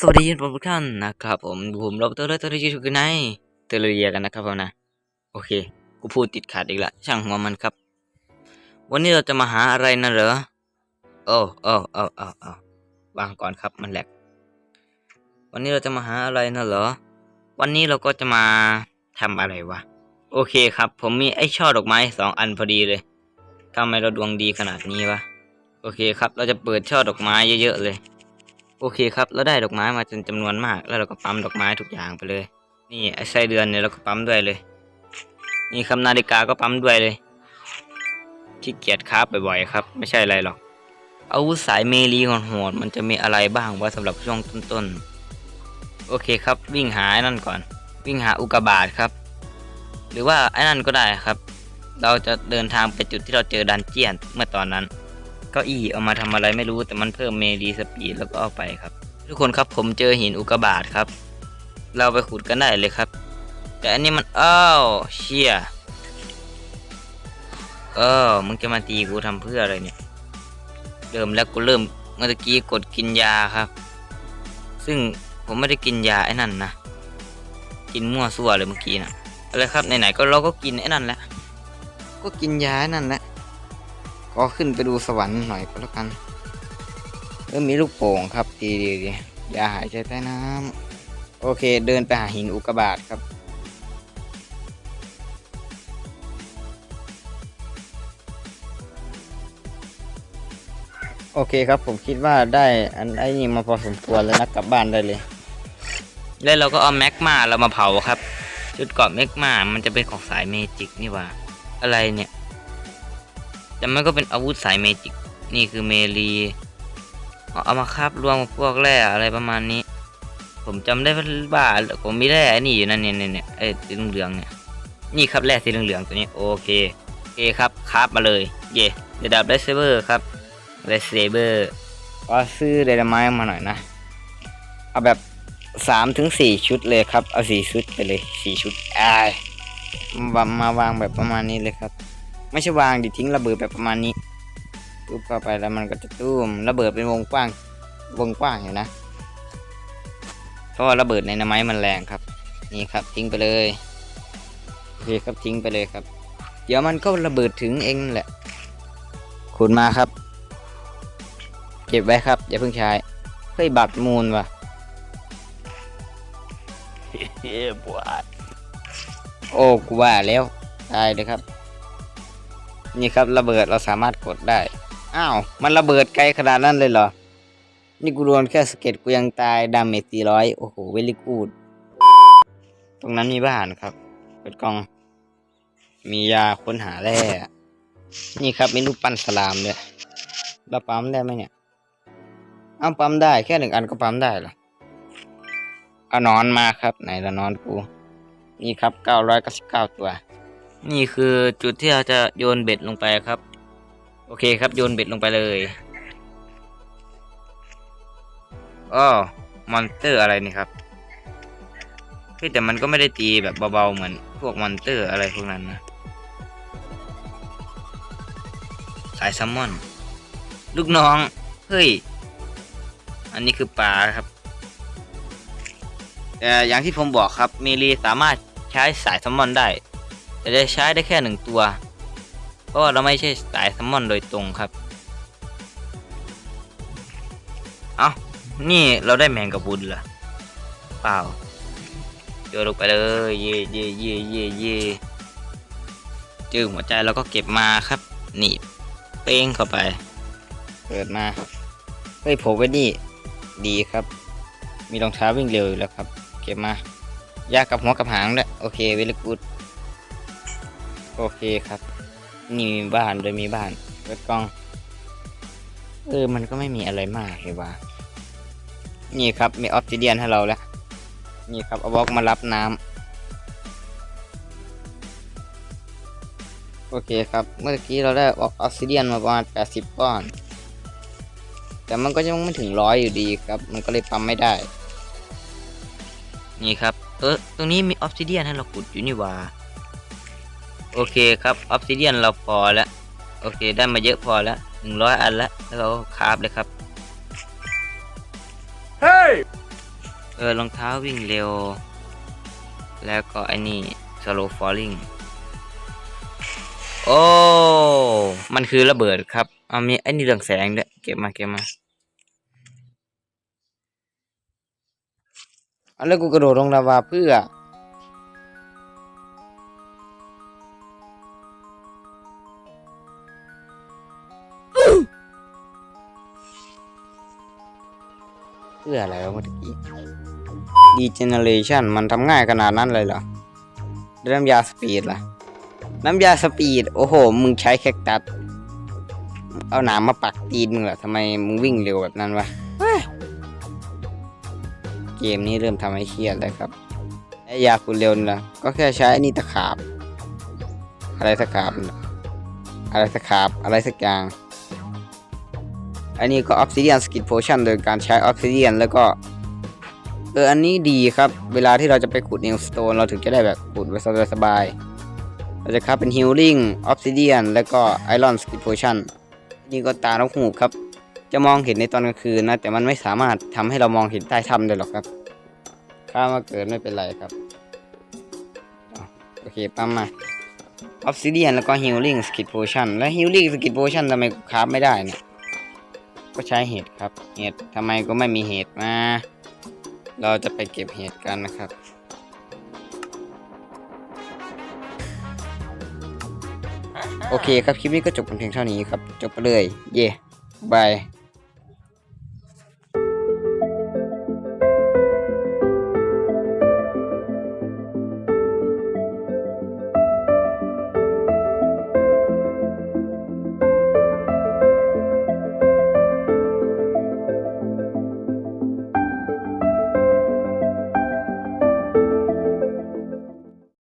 สวัสดีทุกท่านนะครับผมผมโรเบร์ตและตัวที่ชื่อคือไนเตอร์เรียกันนะครับผมนะ โอเค กูพูดติดขัดอีกละช่างหัวมันครับ วันนี้เราจะมาหาอะไรนะเหรอโอ้โอ้โอ้โอ้โอ้วางก่อนครับมันแหลกวันนี้เราจะมาหาอะไรนะเหรอ วันนี้เราก็จะมาทำอะไรวะโอเคครับ ผมมีไอ้ช่อดอกไม้สองอันพอดีเลยทำไมเราดวงดีขนาดนี้วะโอเคครับ เราจะเปิดช่อดอกไม้เยอะๆเลย โอเคครับเราได้ดอกไม้มาจนจำนวนมาก แล้วเราก็ปั๊มดอกไม้ทุกอย่างไปเลย นี่ไอ้ไส้เดือนเนี่ยเราก็ปั๊มด้วยเลย นี่คำนาฬิกาก็ปั๊มด้วยเลยขี้เกียจคราบบ่อยๆครับ ไม่ใช่อะไรหรอกอาวุธสายเมลีโหดมันจะมีอะไรบ้างวะสำหรับช่วงต้นๆโอเคครับวิ่งหาไอ้นั่นก่อน วิ่งหาอุกกาบาตครับ หรือว่าไอ้นั่นก็ได้ครับ เราจะเดินทางไปจุดที่เราเจอดันเจียนเมื่อตอนนั้น เก้าอี้เอามาทำอะไรไม่รู้แต่มันเพิ่มเมดีสปีดแล้วก็เอาไปครับ ทุกคนครับผมเจอหินอุกบาตครับ เราไปขุดกันได้เลยครับ แต่อันนี้มันอ้าวเชี่ยเออมึงจะมาตีกูทำเพื่ออะไรเนี่ยเริ่มแล้วกูเริ่มเมื่อกี้กดกินยาครับ ซึ่งผมไม่ได้กินยาไอ้นั่นนะกินมั่วซั่วเลยเมื่อกี้นะอะไรครับไหนๆก็เราก็กินไอ้นั่นแหละก็กินยาไอ้นั่นแหละ ก็ขึ้นไปดูสวรรค์หน่อยก็แล้วกันเออมีลูกโป่งครับดีดีดีอย่าหายใจใต้น้ำโอเคเดินไปหาหินอุกกาบาตครับโอเคครับผมคิดว่าได้อันไอ้นี่มาพอสมควรแล้วนะกลับบ้านได้เลย แล้วเราก็เอาแม็กมาเรามาเผาครับ จุดเกาะแม็กมามันจะเป็นของสายเมจิกนี่ว่า อะไรเนี่ย แต่มันก็เป็นอาวุธสายเมจิก นี่คือเมลีเอามาคาบรวมพวกแร่อะไรประมาณนี้ ผมจำได้ว่าผมมีแร่ไอ้นี่อยู่นั่นเนี่ยเนี่ยไอ้สีเหลืองเนี่ย นี่ครับแร่สีเหลืองตัวนี้โอเคโอเคครับคาบมาเลย เย่เดดับไดเซเบอร์ครับไดเซเบอร์ก็ซื้อไดนาไม้มาหน่อยนะ เอาแบบสามถึงสี่ชุดเลยครับ เอาสี่ชุดไปเลยสี่ชุดอ้ายมามาวางแบบประมาณนี้เลยครับ ไม่ใช่วางดิทิ้งระเบิดแบบประมาณนี้ปุ๊บเข้าไปแล้วมันก็จะตุ้มระเบิดเป็นวงกว้าง วงกว้างอยู่นะเพราะว่าระเบิดในน้ำไม้มันแรงครับ นี่ครับทิ้งไปเลยโอเคครับทิ้งไปเลยครับ เดี๋ยวมันก็ระเบิดถึงเองนั่นแหละขุดมาครับ เก็บไว้ครับอย่าเพิ่งใช้เฮ้ยบัตรมูลว่ะเฮ้ยบวชโอ้กูว่าแล้วตายเลยครับ นี่ครับระเบิดเราสามารถกดได้ อ้าว มันระเบิดไกลขนาดนั้นเลยเหรอ นี่กูโดนแค่สเก็ตกูยังตายดาเมจสี่ร้อยโอ้โหเวลิกูด ตรงนั้นมีบ้านครับ เปิดกล่อง มียาค้นหาแร่ นี่ครับมีรูปปั้นสลามด้วยเราปั๊มได้ไหมเนี่ยเอาปั๊มได้แค่หนึ่งอันก็ปั๊มได้เหรอเอานอนมาครับ ไหนละนอนกู นี่ครับ999ตัว นี่คือจุดที่เราจะโยนเบ็ดลงไปครับ โอเคครับโยนเบ็ดลงไปเลยอ้อมอนเตอร์อะไรนี่ครับเฮ้แต่มันก็ไม่ได้ตีแบบเบาๆเหมือนพวกมอนเตอร์อะไรพวกนั้นนะ สายแซัมมอน ลูกน้อง เฮ้ย อันนี้คือปลาครับแต่อย่างที่ผมบอกครับเมลีสามารถใช้สายซัมมอนได้ แต่จะใช้ได้แค่หนึ่งตัว เพราะว่าเราไม่ใช่สายซัมอนโดยตรงครับ เอานี่เราได้แมงกะพรุนเหรอเปล่าโยนลงไปเลย เย่เย่เย่เย่เย่เจอหัวใจเราก็เก็บมาครับ นี่ เป้งเข้าไป เปิดมา เฮ้ยผมไว้นี่ดีครับ มีรองเท้าวิ่งเร็วอยู่แล้วครับ เก็บมา ยากับหัวกับหางด้วยโอเคเวลกูด โอเคครับ นี่มีบ้านโดยมีบ้านเปิดกล้อง เออ มันก็ไม่มีอะไรมากเลยว่า นี่ครับ มีออฟซิเดียนให้เราแล้ว นี่ครับเอาบล็อกมารับน้ำ โอเคครับ เมื่อกี้เราได้ออฟซิเดียนมาประมาณ 80 ก้อน แต่มันก็ยังไม่ถึงร้อยอยู่ดีครับ มันก็เลยปั๊มไม่ได้ นี่ครับ เออ ตรงนี้มีออฟซิเดียนให้เราขุดอยู่นี่ว่า โอเคครับออฟซิเดียนเราพอแล้วโอเคได้มาเยอะพอแล้วหนึ่งร้อยอันแล้วแล้วเราก็คราฟเลยครับเฮ้ยเออรองเท้าวิ่งเร็ว แล้วก็ไอ้นี่ slow falling โอ้ มันคือระเบิดครับเอามีไอ้นี่เรืองแสงด้วยเก็บมาเก็บมาเอาแล้วกูกระโดดลงลาวาเพื่อ พื่ออะไรวะเมื่อกี้ degeneration มันทำง่ายขนาดนั้นเลยเหรอน้ำยาสปีดล่ะ น้ำยาสปีด โอ้โห มึงใช้แคคตัสเอาหนามมาปักตีนมึงเหรอทำไมมึงวิ่งเร็วแบบนั้นวะเกมนี้เริ่มทำให้เครียดแล้วครับไอยาคุณเร็วนะก็แค่ใช้อ้นี่ตะขาบ อะไรตะขาบ อะไรตะขาบ อะไรสักอย่าง อันนี้ก็ Obsidian Skill Potion โดยการใช้ Obsidian แล้วก็เอออันนี้ดีครับ เวลาที่เราจะไปขุด New Stone เราถึงจะได้แบบขุดไว้สบายๆเราจะครับเป็น Healing Obsidian แล้วก็ Iron Skill Potion นี่ก็ตาน้องหูครับ จะมองเห็นในตอนกลางคืนนะ แต่มันไม่สามารถทำให้เรามองเห็นใต้ถ้ำได้หรอกครับ ข้ามาเกิดไม่เป็นไรครับโอเคปั๊มมา Obsidian แล้วก็ Healing Skill Potion และ Healing Skill Potion ทำไมคราฟไม่ได้เนี่ย ก็ใช้เห็ดครับ เห็ดทำไมก็ไม่มีเห็ดมา เราจะไปเก็บเห็ดกันนะครับโอเคครับ คลิปนี้ก็จบเพียงเท่านี้ครับ จบไปเลย เย่บาย